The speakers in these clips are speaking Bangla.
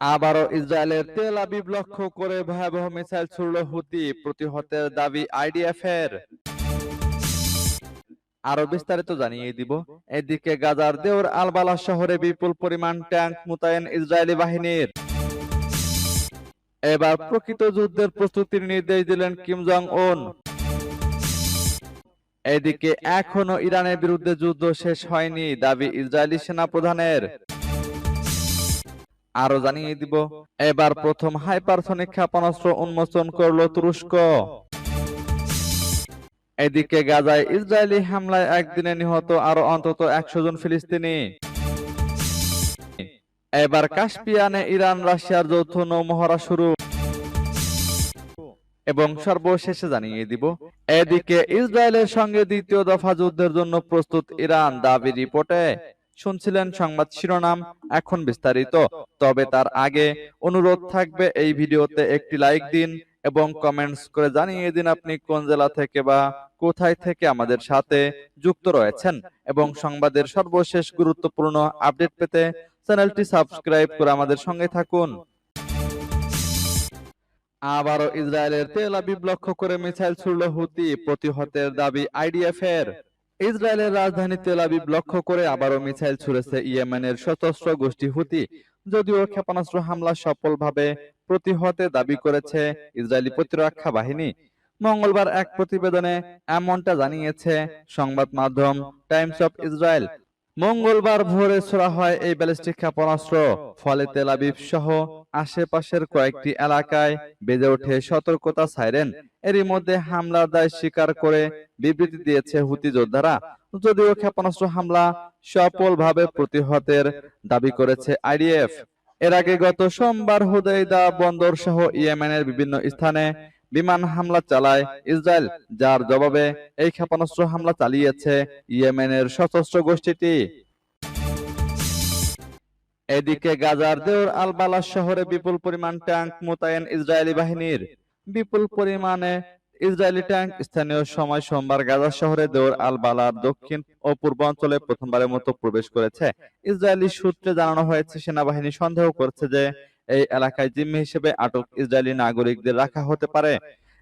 আবারও ইসরায়েলের তেল আবিব লক্ষ্য করে ভয়াবহ মিসাইল ছুড়ল হুতি, প্রতিহতের দাবি আইডিএফ এর আরও বিস্তারিত জানিয়ে দিব। এদিকে গাজার দেওর আলবালা শহরে বিপুল পরিমাণ ট্যাঙ্ক মোতায়েন ইসরায়েলি বাহিনীর। এবার প্রকৃত যুদ্ধের প্রস্তুতির নির্দেশ দিলেন কিম জং উন এদিকে এখনও ইরানের বিরুদ্ধে যুদ্ধ শেষ হয়নি, দাবি ইসরায়েলি সেনা প্রধানের আরও জানিয়ে দিব, এবার প্রথম হাইপারসনিক ক্ষেপণাস্ত্র উন্মোচন করল তুরস্ক। এদিকে গাজায় ইসরায়েলি হামলায় একদিনে নিহত আরও অন্তত একশো জন ফিলিস্তিনি। এবার কাশ্মীয়ানে ইরান, রাশিয়ার যৌথ নৌমহড়া শুরু। এবং সর্বশেষে জানিয়ে দিব, এদিকে ইসরায়েলের সঙ্গে দ্বিতীয় দফা যুদ্ধের জন্য প্রস্তুত ইরান, দাবি রিপোর্টে। শুনছিলেন সংবাদ শিরোনাম এখন বিস্তারিত। তবে তার আগে অনুরোধ থাকবে এই ভিডিওতে একটি লাইক দিন এবং কমেন্টস করে জানিয়ে দিন আপনি কোন জেলা থেকে বা কোথায় থেকে আমাদের সাথে যুক্ত রয়েছেন এবং সংবাদের সর্বশেষ গুরুত্বপূর্ণ আপডেট পেতে চ্যানেলটি সাবস্ক্রাইব করে আমাদের সঙ্গে থাকুন। আবারও ইসরায়েলের তেল আবিব লক্ষ্য করে মিসাইল ছুড়ল হুতি। প্রতিহতের দাবি আইডিএফ এর ইসরায়েলের রাজধানী তেল আবিব লক্ষ্য করে আবারও মিসাইল ছুড়েছে ইয়েমেনের সশস্ত্র গোষ্ঠী হুতি। যদিও ক্ষেপণাস্ত্র হামলা সফলভাবে প্রতিহতে দাবি করেছে ইসরায়েলি প্রতিরক্ষা বাহিনী। মঙ্গলবার এক প্রতিবেদনে এমনটা জানিয়েছে সংবাদ মাধ্যম টাইমস অফ ইসরায়েল। মঙ্গলবার ভোরে ছোড়া হয় এই ব্যালিস্টিক ক্ষেপণাস্ত্র, ফলে তেল আবিব সহ আশেপাশের কয়েকটি এলাকায় বেজে ওঠে সতর্কতা সাইরেন। এরই মধ্যে হামলার দায় স্বীকার করে বিবৃতি দিয়েছে হুতি যোদ্ধারা। যদিও ক্ষেপণাস্ত্র হামলা সফলভাবে প্রতিহতের দাবি করেছে আইডিএফ। এর আগে গত সোমবার হুদাইদা বন্দর সহ ইয়েমেনের বিভিন্ন স্থানে বিমান হামলা চালায় ইসরায়েল যার জবাবে এই ক্ষেপণাস্ত্র হামলা চালিয়েছে ইয়েমেনের সশস্ত্র গোষ্ঠীটি। এদিকে গাজার দেওর আলবালা শহরে বিপুল পরিমাণ ট্যাঙ্ক মোতায়েন ইসরায়েলি বাহিনীর। বিপুল পরিমাণে ইসরায়েলি ট্যাঙ্ক স্থানীয় সময় সোমবার গাজা শহরে দেওর আল বালার দক্ষিণ ও পূর্বাঞ্চলে প্রথমবারের মতো প্রবেশ করেছে। ইসরায়েলি সূত্রে জানানো হয়েছে, সেনাবাহিনী সন্দেহ করছে যে এই এলাকায় জিম্মি হিসেবে আটক ইসরায়েলি নাগরিকদের রাখা হতে পারে।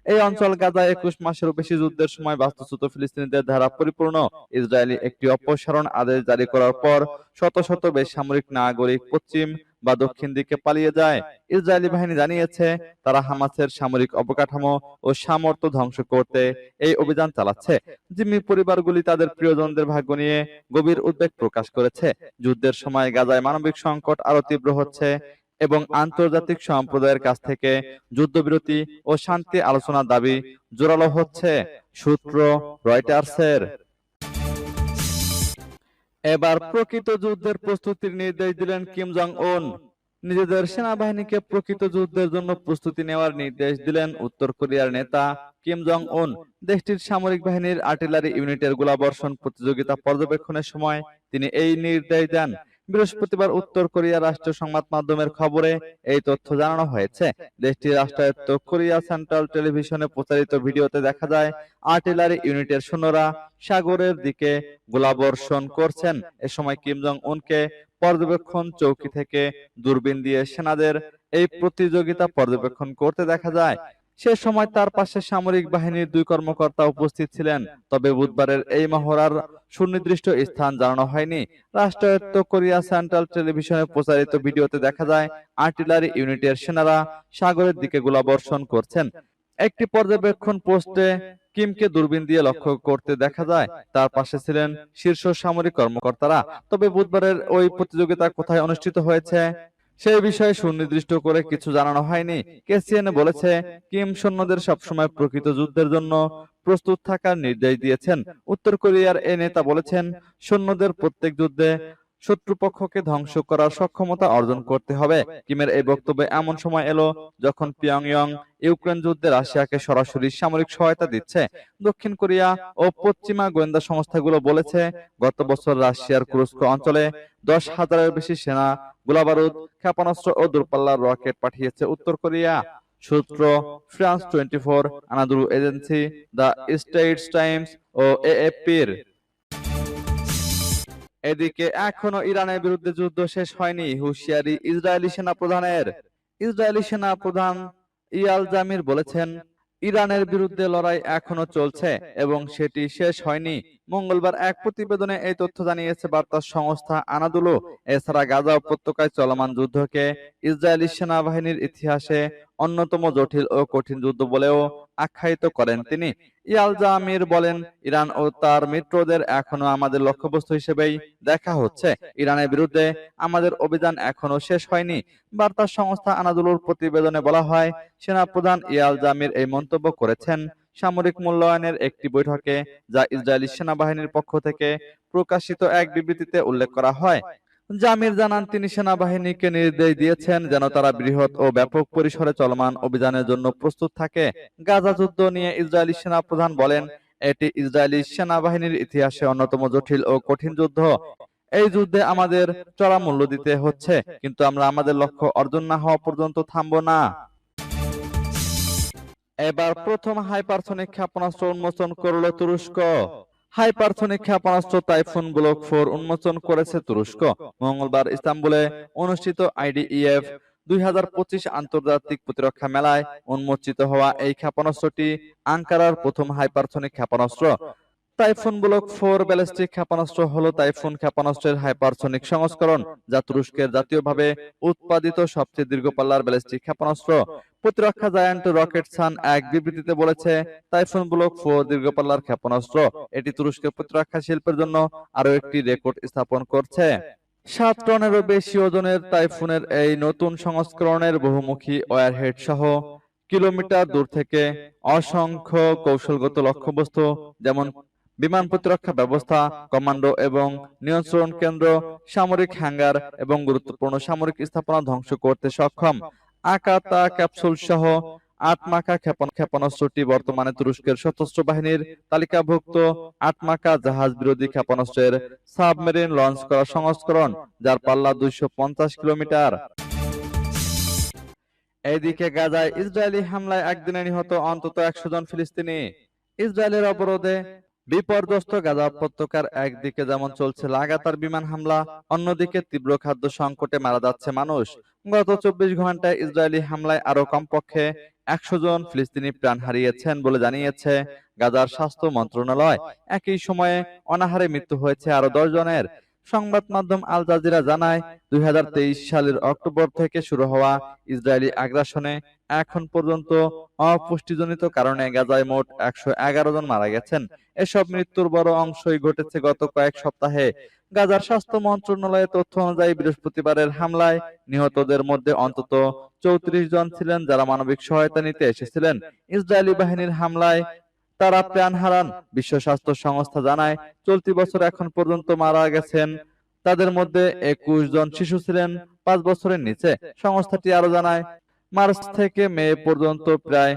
এই অঞ্চল গাজা একুশ মাসেরও বেশি যুদ্ধের সময় বাস্তুচ্যুত ফিলিস্তিনিদের দ্বারা পরিপূর্ণ। ইসরায়েলি একটি অপসারণ আদেশ জারি করার পর শত শত বেসামরিক নাগরিক পশ্চিম বা দক্ষিণ দিকে পালিয়ে যায়। ইসরায়েলি বাহিনী জানিয়েছে তারা হামাসের সামরিক অবকাঠামো ও সামর্থ্য ধ্বংস করতে এই অভিযান চালাচ্ছে। জিম্মি পরিবারগুলি তাদের প্রিয়জনদের ভাগ্য নিয়ে গভীর উদ্বেগ প্রকাশ করেছে। যুদ্ধের সময় গাজায় মানবিক সংকট আরও তীব্র হচ্ছে। এবং আন্তর্জাতিক সম্প্রদায়ের কাছ থেকে যুদ্ধবিরতি ও শান্তি আলোচনার দাবি জোরালো হচ্ছে সূত্র রয়টার্সের। এবার প্রকৃত যুদ্ধের প্রস্তুতির নির্দেশ দিলেন কিম জং উন নিজেদের সেনাবাহিনীকে প্রকৃত যুদ্ধের জন্য প্রস্তুতি নেওয়ার নির্দেশ দিলেন উত্তর কোরিয়ার নেতা কিম জং উন দেশটির সামরিক বাহিনীর আর্টিলারি ইউনিটের গোলাবর্ষণ প্রতিযোগিতা পর্যবেক্ষণের সময় তিনি এই নির্দেশ দেন। বৃহস্পতিবার উত্তর কোরিয়া রাষ্ট্রীয় সংবাদ মাধ্যমের খবরে এই তথ্য জানানো হয়েছে। দেশটির রাষ্ট্রায়ত্ত কোরিয়া সেন্ট্রাল টেলিভিশনে প্রচারিত ভিডিওতে দেখা যায়, আর্টিলারি ইউনিটের সৈন্যরা সাগরের দিকে গোলাবর্ষণ করছেন। এ সময় কিম জং উনকে পর্যবেক্ষণ চৌকি থেকে দূরবীন দিয়ে সেনাদের এই প্রতিযোগিতা পর্যবেক্ষণ করতে দেখা যায়। সে সময় তার পাশে সামরিক বাহিনীর দুই কর্মকর্তা উপস্থিত ছিলেন। তবে বুধবারের এই মহড়ার সুনির্দিষ্ট স্থান জানানো হয়নি। রাষ্ট্রায়ত্ত কোরিয়া সেন্ট্রাল টেলিভিশনে প্রচারিত ভিডিওতে দেখা যায়, আর্টিলারি ইউনিটের সেনারা সাগরের দিকে গোলাবর্ষণ করছেন। একটি পর্যবেক্ষণ পোস্টে কিমকে দূরবীন দিয়ে লক্ষ্য করতে দেখা যায়, তার পাশে ছিলেন শীর্ষ সামরিক কর্মকর্তারা। তবে বুধবারের ওই প্রতিযোগিতা কোথায় অনুষ্ঠিত হয়েছে সেই বিষয়ে সুনির্দিষ্ট করে কিছু জানানো হয়নি। কেসিএন বলেছে, কিম সৈন্যদের সবসময় প্রকৃত যুদ্ধের জন্য প্রস্তুত থাকার নির্দেশ দিয়েছেন। উত্তর কোরিয়ার এই নেতা বলেছেন, সৈন্যদের প্রত্যেক যুদ্ধে শত্রুপক্ষকে ধ্বংস করার সক্ষমতা অর্জন করতে হবে। কিমের এই বক্তব্যে এমন সময় এলো যখন পিয়ংইয়ং ইউক্রেন যুদ্ধে রাশিয়াকে সরাসরি সামরিক সহায়তা দিচ্ছে। দক্ষিণ কোরিয়া ও পশ্চিমা গোয়েন্দা সংস্থাগুলো বলেছে, গত বছর রাশিয়ার কুরস্ক অঞ্চলে দশ হাজারের বেশি সেনা, গোলাবারুদ, ক্ষেপণাস্ত্র ও দূরপাল্লার রকেট পাঠিয়েছে উত্তর কোরিয়া। সূত্র France twenty four Anadolu agency, the Straits Times ও এএফপির। এদিকে এখনও ইরানের বিরুদ্ধে যুদ্ধ শেষ হয়নি, হুঁশিয়ারি ইসরায়েলি সেনা প্রধানের ইসরায়েলি সেনা প্রধান ইয়াল জামির বলেছেন, ইরানের বিরুদ্ধে লড়াই এখনও চলছে এবং সেটি শেষ হয়নি। মঙ্গলবার এক প্রতিবেদনে এই তথ্য জানিয়েছে বার্তা সংস্থা আনাদুলো। এছাড়া গাজা উপত্যকায় চলমান যুদ্ধকে ইসরায়েলি সেনাবাহিনীর ইতিহাসে অন্যতম জটিল ও কঠিন যুদ্ধ বলেও আখ্যায়িত করেন তিনি। ইয়াল জামির বলেন, ইরান ও তার মিত্রদের এখনও আমাদের লক্ষ্যবস্তু হিসেবেই দেখা হচ্ছে। ইরানের বিরুদ্ধে আমাদের অভিযান এখনও শেষ হয়নি। বার্তা সংস্থা আনাদুলুর প্রতিবেদনে বলা হয়, সেনাপ্রধান ইয়াল জামির এই মন্তব্য করেছেন। সামরিক মূল্যায়নের একটি বৈঠকে যা ইসরায়েলি সেনাবাহিনীর পক্ষ থেকে প্রকাশিত এক বিবৃতিতে উল্লেখ করা হয় জামির জানান, তিনি সেনাবাহিনীকে নির্দেশ দিয়েছেন যেন তারা বৃহৎ ও ব্যাপক পরিসরে চলমান অভিযানের জন্য প্রস্তুত থাকে। গাজা যুদ্ধ নিয়ে ইসরায়েলি সেনাপ্রধান বলেন, এটি ইসরায়েলি সেনাবাহিনীর ইতিহাসে অন্যতম জটিল ও কঠিন যুদ্ধ। এই যুদ্ধে আমাদের চড়া মূল্য দিতে হচ্ছে, কিন্তু আমরা আমাদের লক্ষ্য অর্জন না হওয়া পর্যন্ত থামবো না। এবার প্রথম হাইপারসনিক ক্ষেপণাস্ত্র উন্মোচন করল তুরস্ক। হাইপারসনিক ক্ষেপণাস্ত্র টাইফুন ব্লক ফোর উন্মোচন করেছে তুরস্ক। মঙ্গলবার ইস্তাম্বুলে অনুষ্ঠিত আইডিইএফ দুই হাজার পঁচিশ আন্তর্জাতিক প্রতিরক্ষা মেলায় উন্মোচিত হওয়া এই ক্ষেপণাস্ত্রটি আঙ্কারার প্রথম হাইপারসনিক ক্ষেপণাস্ত্র। টাইফুন ব্লক ফোর ব্যালিস্টিক ক্ষেপণাস্ত্র হলো টাইফুন ক্ষেপণাস্ত্রের হাইপারসনিক সংস্করণ, যা তুরস্কের জাতীয়ভাবে উৎপাদিত সবচেয়ে দীর্ঘপাল্লার ব্যালিস্টিক ক্ষেপণাস্ত্র। প্রতিরক্ষা জায়ান্ট রকেট সান এক বিবৃতিতে বলেছে, টাইফুন ব্লক ফোর দীর্ঘপাল্লার ক্ষেপণাস্ত্র, এটি তুরস্কের প্রতিরক্ষা শিল্পের জন্য আরও একটি রেকর্ড স্থাপন করছে। সাত টনেরও বেশি ওজনের টাইফুনের এই নতুন সংস্করণের বহুমুখী ওয়ারহেড সহ কিলোমিটার দূর থেকে অসংখ্য কৌশলগত লক্ষ্যবস্তু, যেমন বিমান প্রতিরক্ষা ব্যবস্থা, কমান্ডো এবং নিয়ন্ত্রণ কেন্দ্র, সামরিক হ্যাঙ্গার এবং গুরুত্বপূর্ণ সামরিক স্থাপনা ধ্বংস করতে সক্ষম। আকাতা ক্যাপসুল সহ আটমাকা ক্ষেপণ ক্ষেপণাস্ত্রটি বর্তমানে তুরস্কের সশস্ত্র বাহিনীর তালিকাভুক্ত আটমাকা জাহাজ বিরোধী ক্ষেপণাস্ত্রের সাবমেরিন লঞ্চ করা সংস্করণ, যার পাল্লা দুইশো পঞ্চাশ কিলোমিটার। এদিকে গাজায় ইসরায়েলি হামলায় একদিনে নিহত অন্তত একশো জন ফিলিস্তিনি। ইসরায়েলের অবরোধে বিপর্যস্ত গাজা উপত্যকার একদিকে যেমন চলছে লাগাতার বিমান হামলা, অন্যদিকে তীব্র খাদ্য সংকটে মারা যাচ্ছে মানুষ। গত চব্বিশ ঘন্টায় ইসরায়েলি হামলায় আরও কমপক্ষে একশো জন ফিলিস্তিনি প্রাণ হারিয়েছেন বলে জানিয়েছে গাজার স্বাস্থ্য মন্ত্রণালয়। একই সময়ে অনাহারে মৃত্যু হয়েছে আরও দশ জনের। সংবাদ মাধ্যম আল জাজিরা জানায়, দুই সালের অক্টোবর থেকে শুরু হওয়া ইসরায়েলি আগ্রাসনে এখন পর্যন্ত অপুষ্টিজনিত কারণে গাজায় মোট একশো এগারো জন মারা গেছেন। এসব মৃত্যুর বড় অংশই ঘটেছে গত কয়েক সপ্তাহে। গাজার স্বাস্থ্য মন্ত্রণালয়ের তথ্য অনুযায়ী বৃহস্পতিবারের হামলায় নিহতদের মধ্যে অন্তত চৌত্রিশ জন ছিলেন যারা মানবিক সহায়তা নিতে এসেছিলেন। ইসরায়েলি বাহিনীর হামলায় তারা প্রাণ হারান বিশ্ব স্বাস্থ্য সংস্থা জানায়, চলতি বছর এখন পর্যন্ত মারা গেছেন। তাদের মধ্যে একুশ জন শিশু ছিলেন, পাঁচ বছরের নিচে। সংস্থাটি আরও জানায়, মার্চ থেকে মে পর্যন্ত প্রায়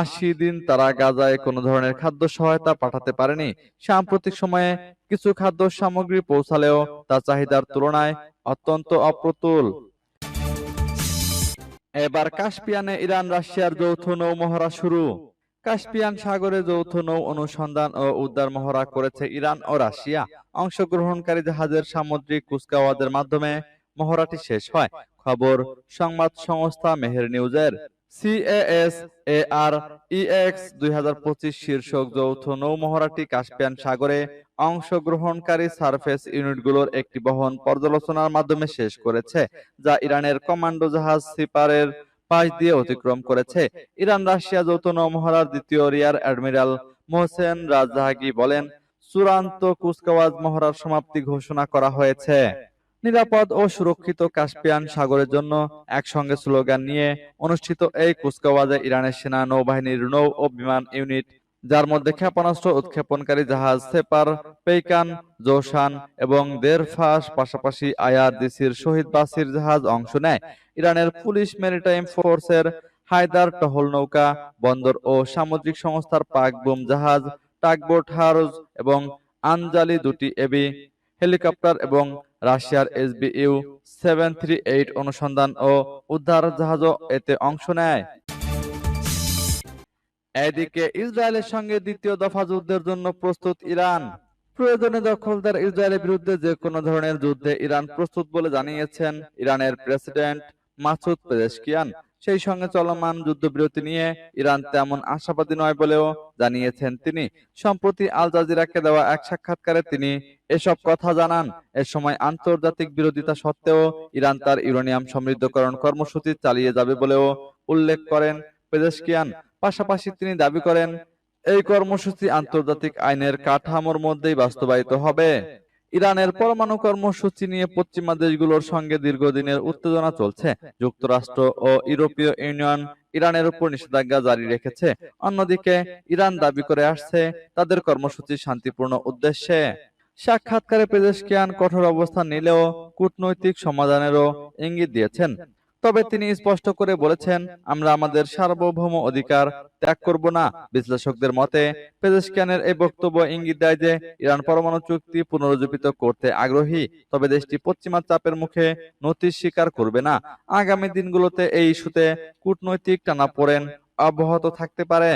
আশি দিন তারা গাজায় কোনো ধরনের খাদ্য সহায়তা পাঠাতে পারেনি। সাম্প্রতিক সময়ে কিছু খাদ্য সামগ্রী পৌঁছালেও তা চাহিদার তুলনায় অত্যন্ত অপ্রতুল। এবার কাশ্মীয়ানে ইরান রাশিয়ার যৌথ নৌ মহড়া শুরু। কাস্পিয়ান সাগরে যৌথ নৌ অনুসন্ধান ও উদ্ধার মহড়া করেছে ইরান ও রাশিয়া। অংশগ্রহণকারী জাহাজের সামুদ্রিক কুচকাওয়াজের মাধ্যমে মহড়াটি শেষ হয়। খবর, সংবাদ সংস্থা মেহের নিউজের। সিএএস এ ইএক্স দুই শীর্ষক যৌথ নৌ মহড়াটি কাস্পিয়ান সাগরে অংশগ্রহণকারী সারফেস ইউনিটগুলোর একটি বহন পর্যালোচনার মাধ্যমে শেষ করেছে, যা ইরানের কমান্ডো জাহাজ সিপারের পাশ দিয়ে অতিক্রম করেছে। ইরান, রাশিয়া যৌথ নৌমহড়ার দ্বিতীয় রিয়ার অ্যাডমিরাল মোহসেন রাজাহাগি বলেন, চূড়ান্ত কুচকাওয়াজ মহড়ার সমাপ্তি ঘোষণা করা হয়েছে। নিরাপদ ও সুরক্ষিত কাস্পিয়ান সাগরের জন্য একসঙ্গে স্লোগান নিয়ে অনুষ্ঠিত এই কুচকাওয়াজে ইরানের সেনা নৌবাহিনীর নৌ ও বিমান ইউনিট যার মধ্যে ক্ষেপণাস্ত্র উৎক্ষেপণকারী জাহাজ সেপার পেইকান জোশান এবং দেরফাস পাশাপাশি আইআরডিসির শহীদ বাসির জাহাজ অংশ নেয়। ইরানের পুলিশ মেরিটাইম ফোর্সের হায়দার টহল নৌকা বন্দর ও সামুদ্রিক সংস্থার পাক বুম জাহাজ টাকবোট হারজ এবং আঞ্জালি দুটি এবি হেলিকপ্টার এবং রাশিয়ার এসবিইউ সেভেন থ্রি এইট অনুসন্ধান ও উদ্ধার জাহাজও এতে অংশ নেয়। এদিকে ইসরায়েলের সঙ্গে দ্বিতীয় দফা যুদ্ধের জন্য প্রস্তুত ইরান। প্রয়োজনে দখলদার ইসরায়েলের বিরুদ্ধে যে কোনো ধরনের যুদ্ধে ইরান প্রস্তুত বলে জানিয়েছেন ইরানের প্রেসিডেন্ট মাসুদ পেজেশকিয়ান। সেই সঙ্গে চলমান যুদ্ধবিরতি নিয়ে ইরান তেমন আশাবাদী নয় বলেও জানিয়েছেন তিনি। সম্প্রতি আল জাজিরাকে দেওয়া এক সাক্ষাৎকারে তিনি এসব কথা জানান। এ সময় আন্তর্জাতিক বিরোধিতা সত্ত্বেও ইরান তার ইউরেনিয়াম সমৃদ্ধকরণ কর্মসূচি চালিয়ে যাবে বলেও উল্লেখ করেন পেজেশকিয়ান। পাশাপাশি তিনি দাবি করেন, এই কর্মসূচি আন্তর্জাতিক আইনের কাঠামোর মধ্যেই বাস্তবায়িত হবে। ইরানের পরমাণু কর্মসূচি নিয়ে পশ্চিমা দেশগুলোর সঙ্গে দীর্ঘদিনের উত্তেজনা চলছে। যুক্তরাষ্ট্র ও ইউরোপীয় ইউনিয়ন ইরানের উপর নিষেধাজ্ঞা জারি রেখেছে। অন্যদিকে, ইরান দাবি করে আসছে তাদের কর্মসূচি শান্তিপূর্ণ উদ্দেশ্যে। সাক্ষাৎকারে পেজেশকিয়ান কঠোর অবস্থান নিলেও কূটনৈতিক সমাধানেরও ইঙ্গিত দিয়েছেন তবে তিনি স্পষ্ট করে বলেছেন, আমরা আমাদের সার্বভৌম অধিকার ত্যাগ করব না। বিশ্লেষকদের মতে, পেজেশকিয়ানের এই বক্তব্য ইঙ্গিত দেয় যে, ইরান পরমাণু চুক্তি পুনরুজ্জীবিত করতে আগ্রহী, তবে দেশটি পশ্চিমা চাপের মুখে নথি স্বীকার করবে না। আগামী দিনগুলোতে এই ইস্যুতে কূটনৈতিক টানা পড়েন, অব্যাহত থাকতে পারে।